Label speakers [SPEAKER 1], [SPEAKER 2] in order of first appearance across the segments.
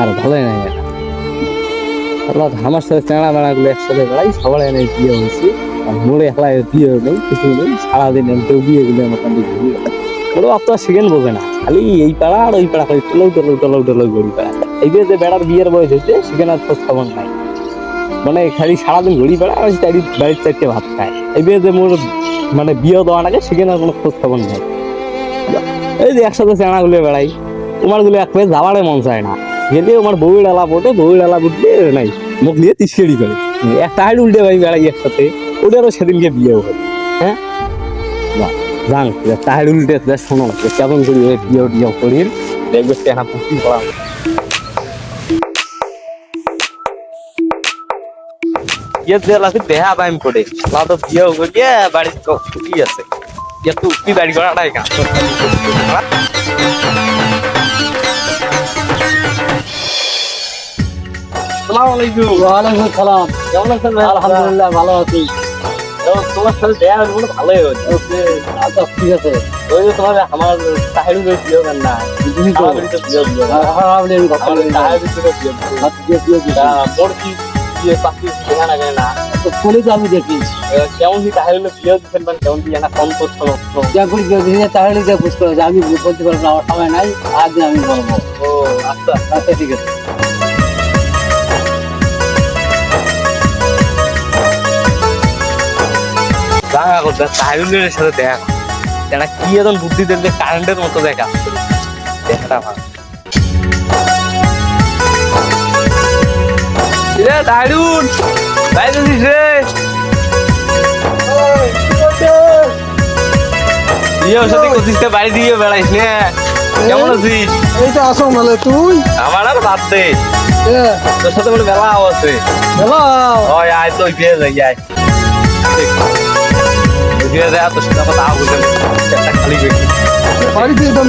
[SPEAKER 1] আর ভালোই নাই আমার সাথে চেঁড়া বেড়া গুলো একসাথে বেড়াই সবার এনে বিয়ে হয়েছে। আর মোড়ে একলা বিয়ে নেই কিছু নেই সারাদিন এমতেও বিয়ে গুলো মোটামুটি ঘুরিয়ে ওরা অত সেকেন্ড বলবে না, খালি এই পাড়া আর ওই পাড়া, খালি টলৌ টলৌ টলৌ টলৌ গড়ি পাড়া। এই যে বেড়ার বিয়ের বয়স হয়েছে, সেখানে আর খোঁজ খবর নাই। মানে খালি সারাদিন ঘুরি বেড়া আর চারি বাড়ির চারটে ভাত খায়। এই যে মোর মানে বিয়ে দেওয়া নাকি সেখানে আর কোনো খোঁজ খবর নাই। এই যে একসাথে চেঁড়া গুলো বেড়াই। তোমারগুলো এক পেয়ে যাওয়ারে মন চায় না। গেলে আমার বউয়ের ডালা পটে বউয়ের ডালা উঠলে নাই, মুখ দিয়ে তিসকেড়ি করে। একটা হাইড উল্টে ভাই বেড়াই একসাথে, ওদেরও সেদিনকে বিয়েও হয়? হ্যাঁ যান তাহার উল্টে শোনো কেমন করি বিয়ে টিয়ে করি, দেখবে চেনা পুষ্টি করা ইয়ে বাইম বিয়ে আছে? বাড়ি করা নাই আসসালামু আলাইকুম।
[SPEAKER 2] ওয়ালাইকুম সালাম
[SPEAKER 1] কেমন আছেন
[SPEAKER 2] আলহামদুলিল্লাহ ভালো আছি।
[SPEAKER 1] তোমার সাথে দেখা হলে ভালোই
[SPEAKER 2] ওকে আচ্ছা ঠিক আছে।
[SPEAKER 1] ওই যে তোমার আমার তাহিরু যে প্রিয় গান না।
[SPEAKER 2] তুমি তো
[SPEAKER 1] আমার তো প্রিয় প্রিয় গান।
[SPEAKER 2] হ্যাঁ, আমি আমি কথা বলি। না
[SPEAKER 1] তো প্রিয় প্রিয়
[SPEAKER 2] হাত দিয়ে দিয়ে দিই।
[SPEAKER 1] মোর কি প্রিয় পাখি দেখা না যায় না।
[SPEAKER 2] তো আমি দেখি।
[SPEAKER 1] কেমন কি তাহিরু প্রিয় দিচ্ছেন মানে কেমন কি জানা ফোন করছ
[SPEAKER 2] যা করি কেউ দিনে তাহলে যে বুঝতে হবে যে আমি বলতে পারব না আমার সময় নাই আজ আমি বলব।
[SPEAKER 1] ও আচ্ছা।
[SPEAKER 2] আচ্ছা ঠিক আছে।
[SPEAKER 1] দেখা করতে সাথে দেখা। এটা কি এখন বুদ্ধি দেখলে কারেন্টের মতো দেখা। দেখাটা ভালো। রে ভাই রে! ইয়ে সাথে করছিস বাড়ি দিয়ে বেড়াইস নে। কেমন আছিস?
[SPEAKER 2] এই তো আসো নালে তুই?
[SPEAKER 1] আমার আর বাদ দে। তোর সাথে বলে মেলা আছে। আয় তো গিয়ে যাই আয়। গিয়ে যায় সাথে আমার তাও বুঝে একটা খালি বেশি।
[SPEAKER 2] একদম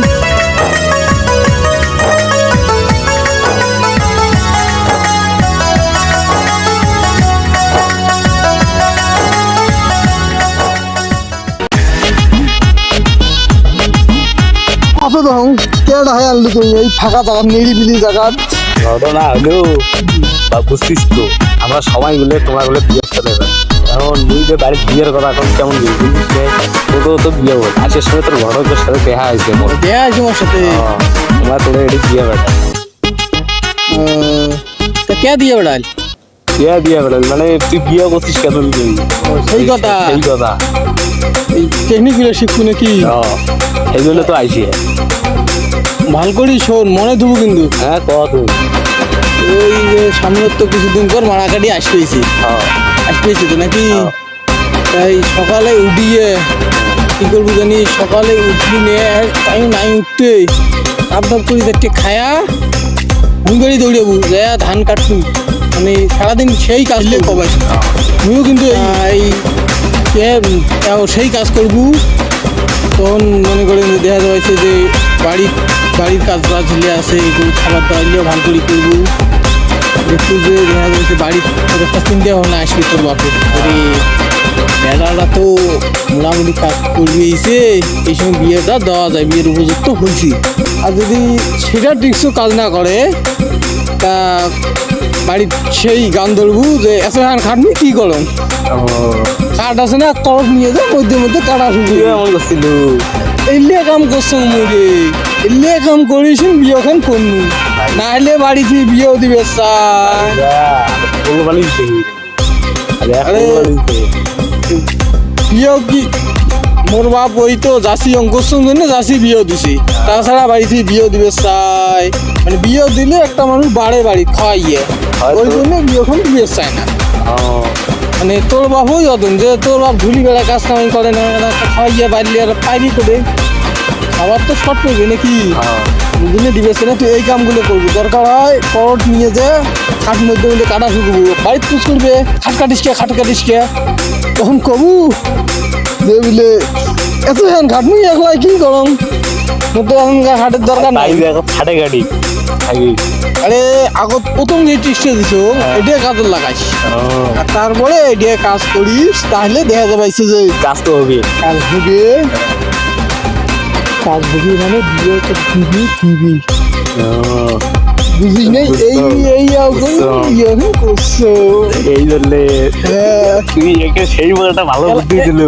[SPEAKER 3] আছে তো কেডা হয় আনলি তুই এই ফাঁকা জায়গা নিরিবিলি জায়গা।
[SPEAKER 1] ঘটনা হলেও বা বুঝছিস তো আমরা সবাই মিলে তোমার বলে বিয়ে করে দেবে। এখন তুই যে বাড়ির বিয়ের কথা এখন কেমন বুঝিস তো বিয়ে হল আজকের সময় তোর ঘটকের সাথে দেখা হয়েছে
[SPEAKER 3] দেয়া আছে আমার সাথে।
[SPEAKER 1] তোমার তোর এটি বিয়ে বেটা
[SPEAKER 3] তা কে দিয়ে বেড়াল?
[SPEAKER 1] বিয়ে বিয়ে বেটা মানে তুই বিয়ে করছিস কেন
[SPEAKER 3] সেই কথা।
[SPEAKER 1] সেই কথা।
[SPEAKER 3] এই টেকনিকগুলো শিখব নাকি?
[SPEAKER 1] সেই জন্য তো আইসি
[SPEAKER 3] ভালো করি শোন মনে ধুবো কিন্তু।
[SPEAKER 1] হ্যাঁ কত
[SPEAKER 3] ওই সামনের তো কিছুদিন পর মারাকাটি আসতেছি
[SPEAKER 1] হ্যাঁ।
[SPEAKER 3] আসতেছি তো নাকি। তাই সকালে উঠিয়ে কি করব জানি সকালে উঠলি নিয়ে টাইম নাই উঠতে ধাপ ধাপ করি দেখতে খায়া বাড়ি দৌড়াবো যায়া ধান কাটবো। মানে সারাদিন সেই কাজ লে কবাই। মুইও কিন্তু এই- সেই কাজ করব। তখন মনে করেন দেখা যাচ্ছে যে বাড়ির বাড়ির কাজ বাজ হলে আছে এগুলো খাবার দাবার হলেও ভালো করে করব। একটু যে দেখা যাচ্ছে বাড়ির একটা চিন্তা ভাবনা আসবে তোর বাপের। আরে বেড়াটা তো মোটামুটি কাজ করবে এসে এই সময় বিয়েটা দেওয়া যায় বিয়ের উপযুক্ত হয়েছি আর যদি সেটা ঠিকসু কাজ না করে তা বাড়ির সেই গান ধরবো যে এত গান খাটনি কি করম? কাঠ আছে না করপ নিয়ে যা মধ্যে মধ্যে কাটা শুনবি
[SPEAKER 1] তুই এমন করছিল।
[SPEAKER 3] এলিয়ে কাম করছ মুরে এলিয়ে কাম করিস বিয়েখান করনু না হলে বাড়ি থেকে বিয়েও দিবে বিয়েও কি মোর বাপ ওই তো জাসি অঙ্কুর জন্য জাসি বিয়েও দিছি তাছাড়া বাড়ি থেকে বিয়েও দিবে চাই মানে বিয়েও দিলে একটা মানুষ বাড়ে বাড়ি খাওয়াইয়ে
[SPEAKER 1] হয়তো।
[SPEAKER 3] ওই জন্য বিয়েখান দিবে চায় না মানে তোর বাপ ওই যতন যে তোর বাপ ধুলি বেড়া কাজ কামাই করে না খাওয়াইয়া বাড়লি আর পাইরি করে খাবার তো শর্ট করবে নাকি বুঝলে দিবেছে না তুই এই কামগুলো করবি। দরকার হয় করট নিয়ে যা খাট মধ্যে বলে কাটা শুকবো বাড়িতে পুষ করবে খাট কাটিস কে খাট কাটিস কে? তখন কবু। যে বলে এত এখন খাট নিয়ে একলাই কি করম? তো এখন খাটের দরকার নাই।
[SPEAKER 1] ফাটে গাড়ি
[SPEAKER 3] আরে আগত প্রথম যে টিস্টে দিছ এটা কাজে লাগাইস। আর তারপরে এটা কাজ করিস তাহলে দেখা যাবে যে
[SPEAKER 1] কাজ তো হবে
[SPEAKER 3] কাজ হবে কাজ বুঝি মানে বিয়ে টিভি দিবি বুঝিস নাই? এই এই এখন করছ?
[SPEAKER 1] এই জন্য
[SPEAKER 3] হ্যাঁ।
[SPEAKER 1] তুই একে সেই বলাটা ভালো বুদ্ধি দিল।